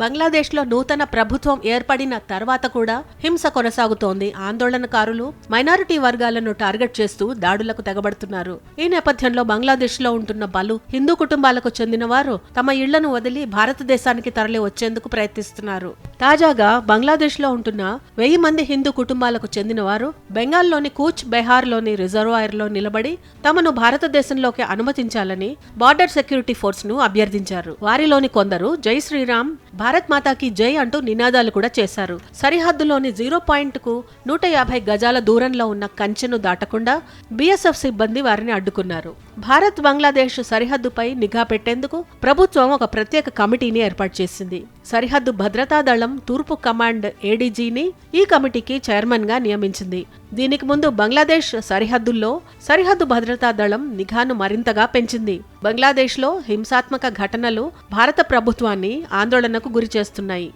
బంగ్లాదేశ్లో నూతన ప్రభుత్వం ఏర్పడిన తర్వాత కూడా హింస కొనసాగుతోంది. ఆందోళనకారులు మైనారిటీ వర్గాలను టార్గెట్ చేస్తూ దాడులకు తెగబడుతున్నారు. ఈ నేపథ్యంలో బంగ్లాదేశ్లో ఉంటున్న పలు హిందూ కుటుంబాలకు చెందిన వారు తమ ఇళ్ళను వదిలి భారతదేశానికి తరలి వచ్చేందుకు ప్రయత్నిస్తున్నారు. తాజాగా బంగ్లాదేశ్లో ఉంటున్న వెయ్యి మంది హిందూ కుటుంబాలకు చెందిన వారు బెంగాల్లోని కూచ్ బెహార్లోని రిజర్వాయర్లో నిలబడి తమను భారతదేశంలోకి అనుమతించాలని బార్డర్ సెక్యూరిటీ ఫోర్స్ను అభ్యర్థించారు. వారిలోని కొందరు జై శ్రీరామ్ భారత్ మాతాకి జై అంటూ నినాదాలు కూడా చేశారు. సరిహద్దులోని జీరో పాయింట్కు నూట యాభై గజాల దూరంలో ఉన్న కంచెను దాటకుండా బీఎస్ఎఫ్ సిబ్బంది వారిని అడ్డుకున్నారు. భారత్ బంగ్లాదేశ్ సరిహద్దుపై నిఘా పెట్టేందుకు ప్రభుత్వం ఒక ప్రత్యేక కమిటీని ఏర్పాటు చేసింది. సరిహద్దు భద్రతా దళం తూర్పు కమాండ్ ఏడీజీని ఈ కమిటీకి చైర్మన్గా నియమించింది. దీనికి ముందు బంగ్లాదేశ్ సరిహద్దుల్లో సరిహద్దు భద్రతా దళం నిఘాను మరింతగా పెంచింది. బంగ్లాదేశ్లో హింసాత్మక ఘటనలు భారత ప్రభుత్వాన్ని ఆందోళనకు గురి చేస్తున్నాయి